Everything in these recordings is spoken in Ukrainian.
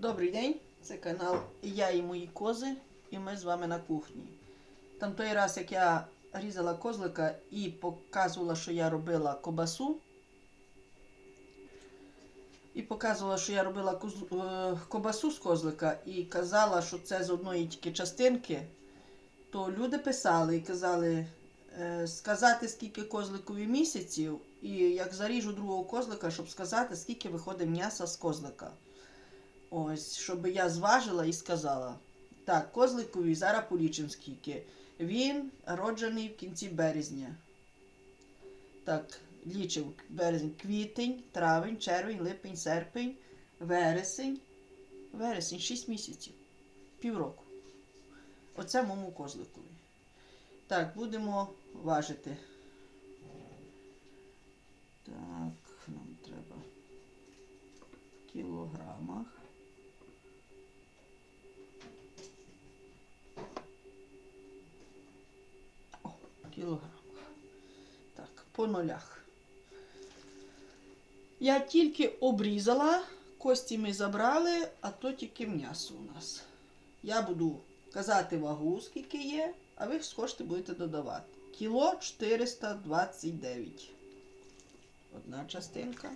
Добрий день, це канал Я і мої кози, і ми з вами на кухні. Там той раз, як я різала козлика і показувала, що я робила кобасу, і показувала, що я робила е, кобасу з козлика, і казала, що це з одної тільки частинки, то люди писали і казали е, сказати, скільки козликові місяців, і як заріжу другого козлика, щоб сказати, скільки виходить м'яса з козлика. Ось, щоб я зважила і сказала. Так, козликові зараз полічимо скільки. Він роджений в кінці березня. Так, лічив березень, квітень, травень, червень, липень, серпень, вересень. Вересень 6 місяців. Півроку. Оце моєму козликові. Так, будемо важити. Так, нам треба в кілограмах. О, кілограмах. Так, по нулях. Я тільки обрізала, кості ми забрали, а то тільки м'ясо у нас. Я буду казати вагу, скільки є, а ви схочете будете додавати. Кіло 429. Одна частинка.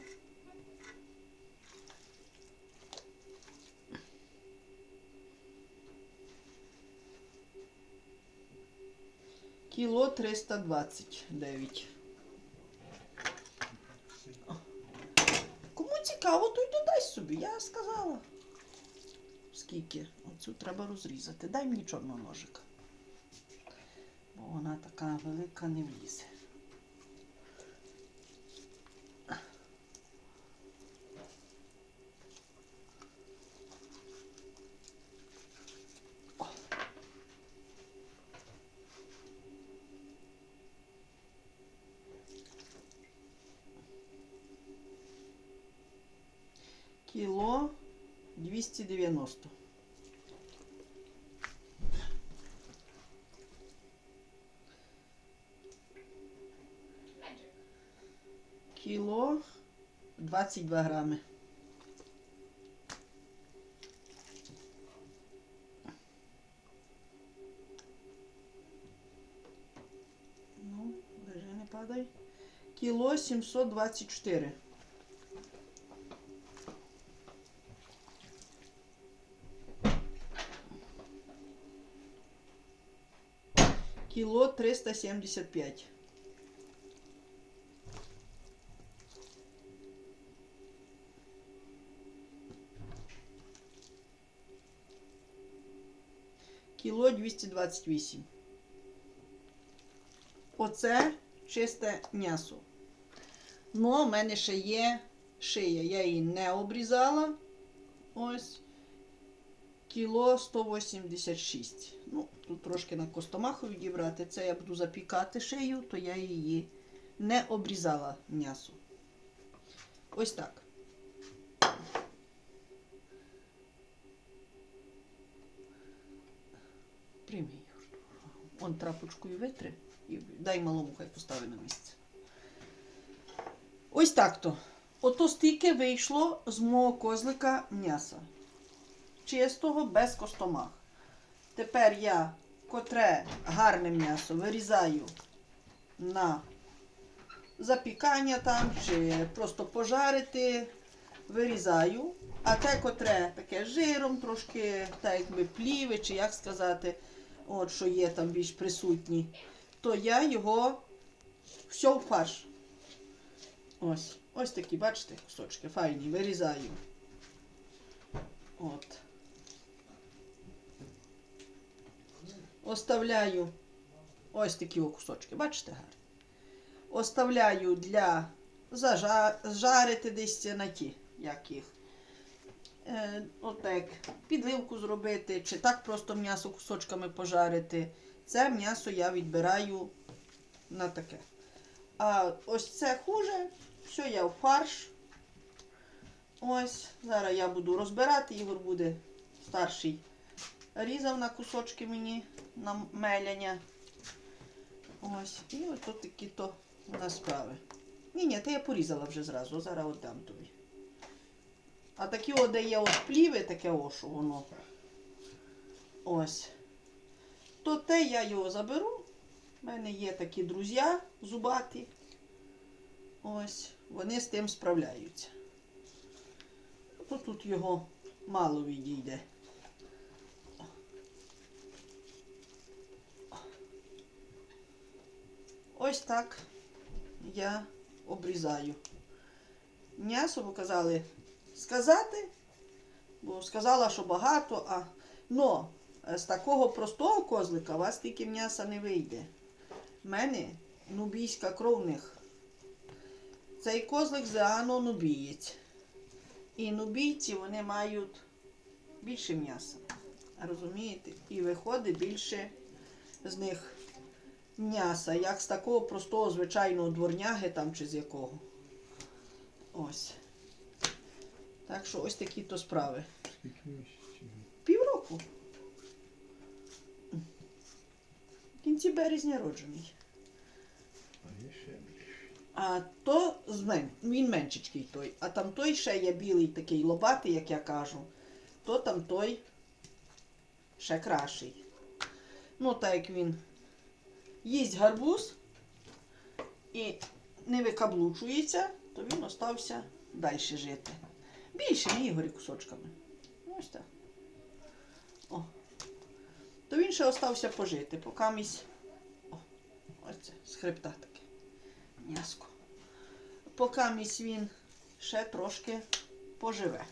Кіло 329. Кому цікаво, то й собі, я сказала. Скільки? Оцю треба розрізати. Дай мені чорного ножика. Бо вона така велика не влізе. О. Кіло 290. Кіло 22 грами. Ну, лежи, не падай. Кіло 724. Кіло 375. Кіло 228. Оце чисте м'ясо. Ну, в мене ще є шия. Я її не обрізала. Ось. Кіло 186. Ну, тут трошки на костомаху відібрати. Це я буду запікати шию, то я її не обрізала м'ясо. Ось так. Прийми Юр. Он трапочкою витри і дай малому хай постави на місце. Ось так то. Ото стільки вийшло з мого козлика м'яса. Чистого, без костомах. Тепер я котре гарне м'ясо вирізаю на запікання там, чи просто пожарити, вирізаю. А те, котре таке жиром, трошки, так якби пліве, чи як сказати, от що є там більш присутні, то я його все в фарш. Ось. Ось такі, бачите, кусочки файні, вирізаю. От. Оставляю ось такі кусочки, бачите гарно. Оставляю для зажа- зжарити десь на ті, як їх. Е, отак, підливку зробити, чи так просто м'ясо кусочками пожарити. Це м'ясо я відбираю на таке. А ось це хуже, все я в фарш. Ось, зараз я буду розбирати, Ігор буде старший. Різав на кусочки мені на меляння. Ось. І ось такі то у нас справи. Ні, ні, то я порізала вже зразу, зараз віддам тобі. А такі, о, де є от пліви, таке о, воно. Ось. То те я його заберу. У мене є такі друзі зубаті. Ось, вони з тим справляються. То тут його мало відійде. Ось так я обрізаю. М'ясо ви казали сказати, бо сказала, що багато, а но е, з такого простого козлика у вас тільки м'яса не вийде. У мене нубійська кров в них. Цей козлик зеано нубієць. І нубійці вони мають більше м'яса. Розумієте? І виходить більше з них м'яса, як з такого простого звичайного дворняги там чи з якого. Ось. Так що ось такі то справи. Півроку. В кінці березня роджений. А ще більше. А то з мен... він меншечкий той. А там той ще є білий такий лобатий, як я кажу. То там той ще кращий. Ну, так як він їсть гарбуз і не викаблучується, то він остався далі жити. Більшими Ігорі кусочками. Ось так. О. То він ще остався пожити, поки місь. О, ось це, з хребта таке. М'яско. Поки місь він ще трошки поживе.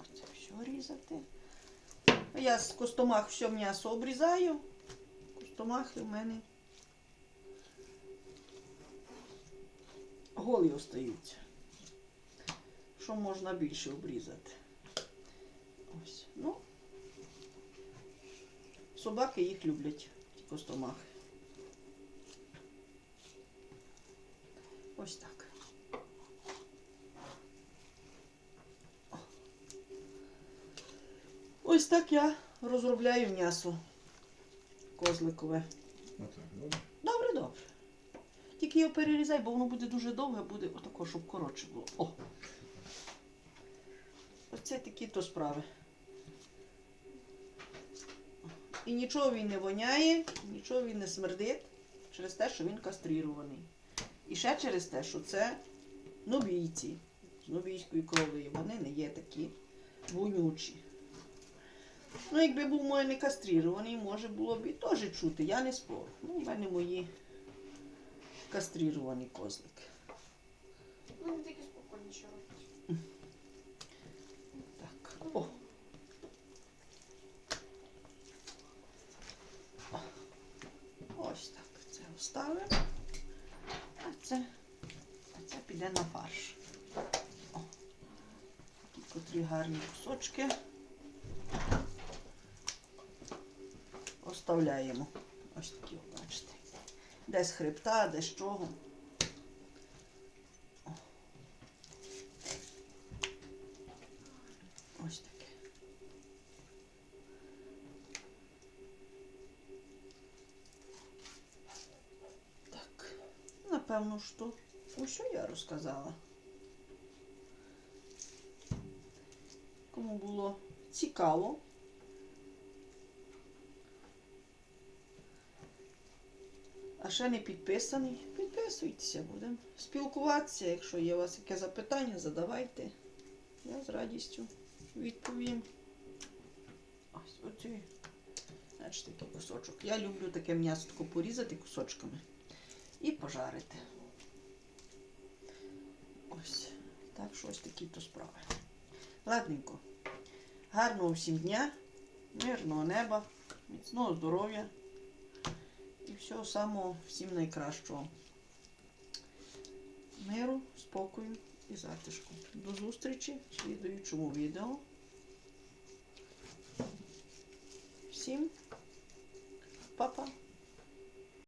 Оце все різати. Я з костомах все м'ясо обрізаю. Костомахи в мене голі остаються. Що можна більше обрізати? Ось. Ну, собаки їх люблять, ті костомахи. Ось так. Ось так я розробляю м'ясо козликове. Отак, добре? Добре, добре. Тільки його перерізай, бо воно буде дуже довге, буде отако, щоб коротше було. О. Оце такі то справи. І нічого він не воняє, нічого він не смердить через те, що він кастрирований. І ще через те, що це нубійці з нубійської крові. Вони не є такі вонючі. Ну, якби був мой не кастрирований, може було б і теж чути, я не спорю. Ну, в мене мої кастрировані козлики. Ну, не такі спокійніші робить. Так. О. О. Ось так. Це оставимо. А це, а це піде на фарш. О. Такі котрі гарні кусочки. Оставляємо. Ось такі, бачите. Де з хребта, де з чого. Ось таке. Так, напевно, що усе я розказала. Кому було цікаво. А ще не підписаний, підписуйтеся, будемо спілкуватися. Якщо є у вас яке запитання, задавайте. Я з радістю відповім. Ось оцей, значить, такий кусочок. Я люблю таке м'ясо порізати кусочками і пожарити. Ось. Так що ось такі то справи. Ладненько. Гарного всім дня, мирного неба, міцного здоров'я і всього самого всім найкращого. Миру, спокою і затишку. До зустрічі в слідуючому відео. Всім па-па!